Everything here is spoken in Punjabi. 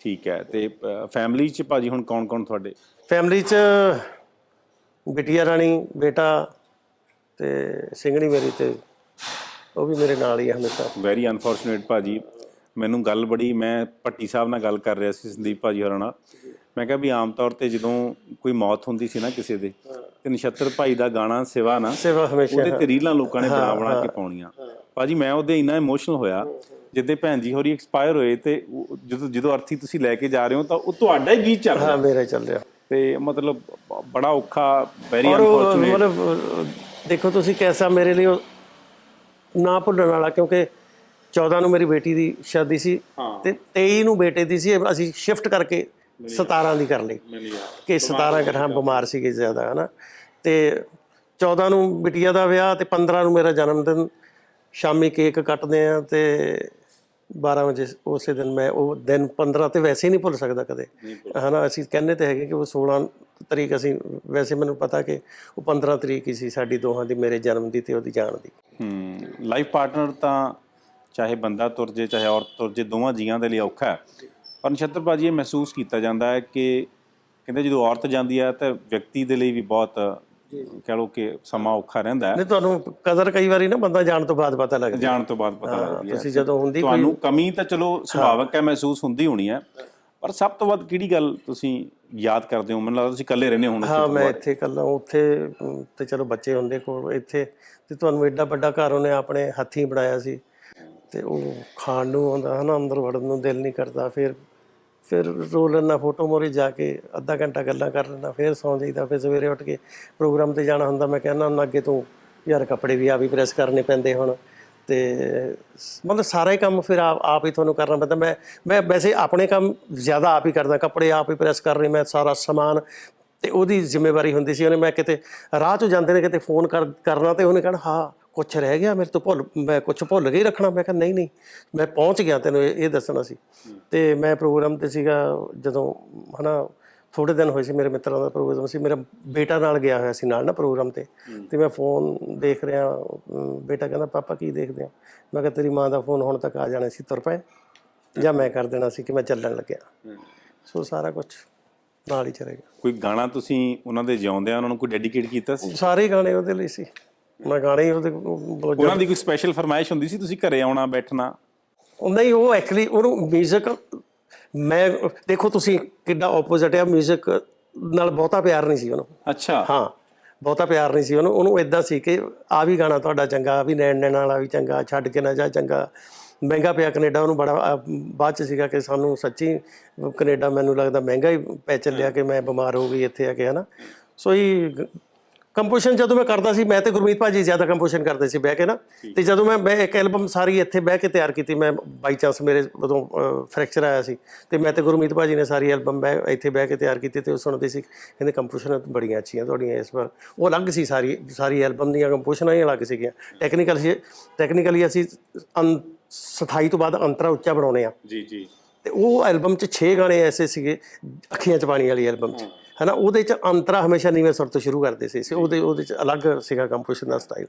ਠੀਕ ਹੈ ਤੇ ਫੈਮਿਲੀ ਚ ਭਾਜੀ ਹੁਣ ਕੌਣ ਕੌਣ ਤੁਹਾਡੇ? ਫੈਮਿਲੀ 'ਚ ਬਿਟੀਆ ਰਾਣੀ ਬੇਟਾ ਤੇ ਸਿੰਘਣੀ ਮੇਰੀ ਤੇ ਉਹ ਵੀ ਮੇਰੇ ਨਾਲ ਹੀ ਆ ਹਮੇਸ਼ਾ। ਵੈਰੀ ਅਨਫੋਰਚੂਨੇਟ ਭਾਜੀ। ਮੈਨੂੰ ਗੱਲ ਬੜੀ ਮੈਂ ਪੱਟੀ ਸਾਹਿਬ ਨਾਲ ਗੱਲ ਕਰ ਰਿਹਾ ਸੀ ਸੰਦੀਪ ਭਾਜੀ ਹੋਰਾਂ ਨਾਲ। ਮੈਂ ਕਿਹਾ ਵੀ ਆਮ ਤੌਰ ਤੇ ਜਦੋਂ ਕੋਈ ਮੌਤ ਹੁੰਦੀ ਸੀ ਨਾ ਕਿਸੇ ਦੇ ਤੇ ਨਛੱਤਰ ਭਾਈ ਦਾ ਗਾਣਾ ਸਿਵਾ ਨਾ ਸੇਵਾ ਹਮੇਸ਼ਾ ਉਹਦੇ ਤੇ ਰੀਲਾਂ ਲੋਕਾਂ ਨੇ ਬਣਾ ਬਣਾ ਕੇ ਪਾਉਣੀਆਂ। ਭਾਜੀ ਮੈਂ ਉਹਦੇ ਇੰਨਾ ਇਮੋਸ਼ਨਲ ਹੋਇਆ ਜਿੱਦੇ ਭੈਣ ਜੀ ਹੋਰੀ ਐਕਸਪਾਇਰ ਹੋਏ ਤੇ ਉਹ- ਜਦੋਂ ਜਦੋਂ ਅਰਥੀ ਤੁਸੀਂ ਲੈ ਕੇ ਜਾ ਰਹੇ ਹੋ ਤਾਂ ਉਹ ਤੁਹਾਡਾ ਹੀ ਗੀਤ ਚੱਲ ਰਿਹਾ। ਹਾਂ ਮੇਰਾ ਚੱਲ ਰਿਹਾ। ਤੇ ਮਤਲਬ ਬੜਾ ਔਖਾ ਵੈਰੀ ਔਰ ਉਹ ਅਨਫੋਰਚੂਨੇਟ ਮਤਲਬ ਦੇਖੋ ਤੁਸੀਂ ਕੈਸਾ ਮੇਰੇ ਲਈ ਉਹ ਨਾ ਭੁੱਲਣ ਵਾਲਾ ਕਿਉਂਕਿ 14 ਨੂੰ ਮੇਰੀ ਬੇਟੀ ਦੀ ਸ਼ਾਦੀ ਸੀ ਤੇ 23 ਨੂੰ ਬੇਟੇ ਦੀ ਸੀ ਅਸੀਂ ਸ਼ਿਫਟ ਕਰਕੇ 17 ਦੀ ਕਰ ਲਈ। ਕਿ 17 ਘਰਾਂ ਬਿਮਾਰ ਸੀਗੇ ਜ਼ਿਆਦਾ ਹਨਾ। ਤੇ 14 ਨੂੰ ਬਿਟੀਆ ਦਾ ਵਿਆਹ ਤੇ 15 ਨੂੰ ਮੇਰਾ ਜਨਮ ਦਿਨ ਸ਼ਾਮੀ ਕੇਕ ਕੱਟਦੇ ਆ ਤੇ 12 ਵਜੇ ਉਸੇ ਦਿਨ ਮੈਂ ਉਹ ਦਿਨ 15 ਤੇ ਵੈਸੇ ਹੀ ਨਹੀਂ ਭੁੱਲ ਸਕਦਾ ਕਦੇ। ਹਨਾ ਅਸੀਂ ਕਹਿੰਦੇ ਤੇ ਹੈਗੇ ਕਿ ਉਹ 16 ਤਰੀਕ ਅਸੀਂ ਵੈਸੇ ਮੈਨੂੰ ਪਤਾ ਕਿ ਉਹ 15 ਤਰੀਕ ਹੀ ਸੀ ਸਾਡੀ ਦੋਹਾਂ ਦੀ ਮੇਰੇ ਜਨਮ ਦੀ ਤੇ ਉਹਦੀ ਜਾਣ ਦੀ। ਹੂੰ ਲਾਈਫ ਪਾਰਟਨਰ ਤਾਂ ਚਾਹੇ ਬੰਦਾ ਤੁਰ ਜੇ ਚਾਹੇ ਔਰਤ ਤੁਰ ਜੇ ਦੋਵਾਂ ਜੀਆਂ ਦੇ ਲਈ ਔਖਾ ਹੈ। ਪਰ ਨਛੱਤਰ ਭਾਜੀ ਇਹ ਮਹਿਸੂਸ ਕੀਤਾ ਜਾਂਦਾ ਹੈ ਕਿ ਕਹਿੰਦੇ ਜਦੋਂ ਔਰਤ ਜਾਂਦੀ ਹੈ ਤਾਂ ਵਿਅਕਤੀ ਦੇ ਲਈ ਵੀ ਬਹੁਤ ਕਹ ਲਓ ਕਿ ਸਮਾਂ ਔਖਾ ਰਹਿੰਦਾ ਹੈ। ਨਹੀਂ ਤੁਹਾਨੂੰ ਕਦਰ ਕਈ ਵਾਰੀ ਨਾ ਬੰਦਾ ਜਾਣ ਤੋਂ ਬਾਅਦ ਪਤਾ ਲੱਗਦਾ। ਜਾਣ ਤੋਂ ਬਾਅਦ ਪਤਾ ਲੱਗਦੀ ਹੈ। ਤੁਸੀਂ ਜਦੋਂ ਹੁੰਦੀ ਤੁਹਾਨੂੰ ਕਮੀ ਤਾਂ ਚਲੋ ਸੁਭਾਵਕ ਹੈ ਮਹਿਸੂਸ ਹੁੰਦੀ ਹੋਣੀ ਹੈ ਪਰ ਸਭ ਤੋਂ ਵੱਧ ਕਿਹੜੀ ਗੱਲ ਤੁਸੀਂ ਯਾਦ ਕਰਦੇ ਹੋ? ਮੈਨੂੰ ਲੱਗਦਾ ਤੁਸੀਂ ਇਕੱਲੇ ਰਹਿੰਦੇ ਹੋਣੇ ਹਾਂ ਮੈਂ ਇੱਥੇ ਇਕੱਲਾ ਉੱਥੇ ਤੇ ਚਲੋ ਬੱਚੇ ਹੁੰਦੇ ਕੋਲ ਇੱਥੇ ਤੇ ਤੁਹਾਨੂੰ ਐਡਾ ਵੱਡਾ ਘਰ ਉਹਨੇ ਆਪਣੇ ਹੱਥੀਂ ਬਣਾਇਆ ਸੀ। ਤੇ ਉਹ ਖਾਣ ਨੂੰ ਆਉਂਦਾ ਹਨਾ ਅੰਦਰ ਵੜਨ ਨੂੰ ਦਿਲ ਨਹੀਂ ਕਰਦਾ ਫਿਰ ਫਿਰ ਰੋ ਲੈਣਾ ਫੋਟੋ ਮੋਰੇ ਜਾ ਕੇ ਅੱਧਾ ਘੰਟਾ ਗੱਲਾਂ ਕਰ ਲੈਣਾ ਫਿਰ ਸੌਂ ਜਾਈਦਾ, ਫਿਰ ਸਵੇਰੇ ਉੱਠ ਕੇ ਪ੍ਰੋਗਰਾਮ ਤੇ ਜਾਣਾ ਹੁੰਦਾ। ਮੈਂ ਕਹਿੰਦਾ ਹੁੰਦਾ ਅੱਗੇ ਤੋਂ, ਯਾਰ ਕੱਪੜੇ ਵੀ ਆਪ ਹੀ ਪ੍ਰੈਸ ਕਰਨੇ ਪੈਂਦੇ ਹੁਣ। ਤੇ ਮਤਲਬ ਸਾਰਾ ਹੀ ਕੰਮ ਫਿਰ ਆਪ ਆਪ ਹੀ ਤੁਹਾਨੂੰ ਕਰਨਾ ਪੈਂਦਾ। ਮੈਂ ਮੈਂ ਵੈਸੇ ਆਪਣੇ ਕੰਮ ਜ਼ਿਆਦਾ ਆਪ ਹੀ ਕਰਦਾ। ਕੱਪੜੇ ਆਪ ਹੀ ਪ੍ਰੈਸ ਕਰ ਰਹੇ, ਮੈਂ ਸਾਰਾ ਸਮਾਨ ਤੇ ਉਹਦੀ ਜ਼ਿੰਮੇਵਾਰੀ ਹੁੰਦੀ ਸੀ। ਉਹਨੇ ਮੈਂ ਕਿਤੇ ਰਾਹ 'ਚ ਜਾਂਦੇ ਨੇ, ਕਿਤੇ ਫੋਨ ਕਰ, ਕਰਨਾ ਤੇ ਉਹਨੇ ਕਹਿਣਾ, ਹਾਂ ਕੁਛ ਰਹਿ ਗਿਆ ਮੇਰੇ ਤੋਂ ਭੁੱਲ ਮੈਂ ਕੁਛ ਭੁੱਲ ਗਈ ਰੱਖਣਾ। ਮੈਂ ਕਿਹਾ ਨਹੀਂ ਨਹੀਂ ਮੈਂ ਪਹੁੰਚ ਗਿਆ ਤੈਨੂੰ ਇਹ ਇਹ ਦੱਸਣਾ ਸੀ। ਤੇ ਮੈਂ ਪ੍ਰੋਗਰਾਮ ਤੇ ਸੀਗਾ ਜਦੋਂ ਹਨਾ ਥੋੜੇ ਦਿਨ ਹੋਏ ਸੀ ਮੇਰੇ ਮਿੱਤਰਾਂ ਦਾ ਪ੍ਰੋਗਰਾਮ ਸੀ। ਮੇਰਾ ਬੇਟਾ ਨਾਲ ਗਿਆ ਹੋਇਆ ਸੀ ਨਾਲ ਨਾ ਪ੍ਰੋਗਰਾਮ ਤੇ। ਤੇ ਮੈਂ ਫੋਨ ਦੇਖ ਰਿਹਾ ਬੇਟਾ ਕਹਿੰਦਾ ਪਾਪਾ ਕੀ ਦੇਖਦੇ ਆ? ਮੈਂ ਕਿਹਾ ਤੇਰੀ ਮਾਂ ਦਾ ਫੋਨ ਹੁਣ ਤੱਕ ਆ ਜਾਣਾ ਸੀ ਤੁਰ ਪਏ। ਜਾਂ ਮੈਂ ਕਰ ਦੇਣਾ ਸੀ ਕਿ ਮੈਂ ਚੱਲਣ ਲੱਗਿਆ। ਸੋ ਸਾਰਾ ਕੁਝ ਨਾਲ ਹੀ ਚਲੇਗਾ ਕੋਈ ਗਾਣਾ ਤੁਸੀਂ ਉਹਨਾਂ ਦੇ ਜਿਉਂਦਿਆਂ ਉਹਨਾਂ ਨੂੰ ਕੋਈ ਡੈਡੀਕੇਟ ਕੀਤਾ ਸੀ? ਸਾਰੇ ਗਾਣੇ ਉਹਦੇ ਲਈ ਸੀ। ਮੈਂ ਗਾਣੇ ਹੀ ਉਹਦੇ ਕੋਲ ਉਹਨਾਂ ਦੀ ਕੋਈ ਸਪੈਸ਼ਲ ਫਰਮਾਇਸ਼ ਹੁੰਦੀ ਸੀ ਤੁਸੀਂ ਘਰੇ ਆਉਣਾ ਬੈਠਣਾ ਨਹੀਂ ਉਹ ਐਕਚੁਅਲੀ ਉਹਨੂੰ 뮤직 ਮੈਂ ਦੇਖੋ ਤੁਸੀਂ ਕਿੱਡਾ ਆਪੋਜ਼ਿਟ ਹੈ 뮤직 ਨਾਲ ਬਹੁਤਾ ਪਿਆਰ ਨਹੀਂ ਸੀ ਉਹਨੂੰ ਅੱਛਾ ਹਾਂ ਬਹੁਤਾ ਪਿਆਰ ਨਹੀਂ ਸੀ ਉਹਨੂੰ ਉਹਨੂੰ ਇਦਾਂ ਸੀ ਕਿ ਆ ਵੀ ਗਾਣਾ ਤੁਹਾਡਾ ਚੰਗਾ ਆ ਵੀ ਨੈਣ ਨੈਣ ਵਾਲਾ ਵੀ ਚੰਗਾ ਛੱਡ ਕੇ ਨਾ ਜਾ ਚੰਗਾ ਮਹਿੰਗਾ ਪਿਆ ਕੈਨੇਡਾ ਉਹਨੂੰ ਬੜਾ ਅਹ, ਬਾਅਦ ਚ ਸੀਗਾ ਕਿ ਸਾਨੂੰ ਸੱਚੀ ਕੈਨੇਡਾ ਮੈਨੂੰ ਲੱਗਦਾ ਮਹਿੰਗਾ ਹੀ ਪੈ ਚੱਲਿਆ ਕਿ ਮੈਂ ਬਿਮਾਰ ਹੋ ਗਈ ਇੱਥੇ ਆ ਕੇ ਹਨਾ ਸੋ ਇਹ ਕੰਪੋਜੀਸ਼ਨ ਜਦੋਂ ਮੈਂ ਕਰਦਾ ਸੀ ਮੈਂ ਤੇ ਗੁਰਮੀਤ ਭਾਜੀ ਜ਼ਿਆਦਾ ਕੰਪੋਜੀਸ਼ਨ ਕਰਦੇ ਸੀ ਬਹਿ ਕੇ ਨਾ ਤੇ ਜਦੋਂ ਮੈਂ ਮੈਂ ਇੱਕ ਐਲਬਮ ਸਾਰੀ ਇੱਥੇ ਬਹਿ ਕੇ ਤਿਆਰ ਕੀਤੀ ਮੈਂ ਬਾਈ ਚਾਂਸ ਮੇਰੇ ਉਦੋਂ ਫ੍ਰੈਕਚਰ ਆਇਆ ਸੀ ਤੇ ਮੈਂ ਤੇ ਗੁਰਮੀਤ ਭਾਜੀ ਨੇ ਸਾਰੀ ਐਲਬਮ ਬਹਿ ਇੱਥੇ ਬਹਿ ਕੇ ਤਿਆਰ ਕੀਤੀ ਤੇ ਉਹ ਸੁਣਦੇ ਸੀ ਕਹਿੰਦੇ ਕੰਪੋਜੀਸ਼ਨ ਬੜੀਆਂ ਅੱਛੀਆਂ ਤੁਹਾਡੀਆਂ ਇਸ ਵਾਰ। ਉਹ ਅਲੱਗ ਸੀ ਸਾਰੀ ਸਾਰੀ ਐਲਬਮ ਦੀਆਂ ਕੰਪੋਜੀਸ਼ਨਾਂ ਹੀ ਅਲੱਗ ਸੀਗੀਆਂ। ਟੈਕਨੀਕਲ ਟੈਕਨੀਕਲੀ ਅਸੀਂ ਸਥਾਈ ਤੋਂ ਬਾਅਦ ਅੰਤਰਾ ਉੱਚਾ ਬਣਾਉਨੇ ਆ ਜੀ ਜੀ। ਤੇ ਉਹ ਐਲਬਮ 'ਚ 6 ਗਾਣੇ ਐਸੇ ਸੀਗੇ ਅੱਖੀਆਂ ਚ ਪਾਣੀ ਵਾਲੀ ਐਲਬਮ 'ਚ। ਹਨਾ ਉਹਦੇ 'ਚ ਅੰਤਰਾ ਹਮੇਸ਼ਾ ਨੀਵੇਂ ਸੁਰ ਤੋਂ ਸ਼ੁਰੂ ਕਰਦੇ ਸੀ। ਉਹਦੇ ਉਹਦੇ 'ਚ ਅਲੱਗ ਸੀਗਾ ਕੰਪੋਜੀਸ਼ਨ ਦਾ ਸਟਾਈਲ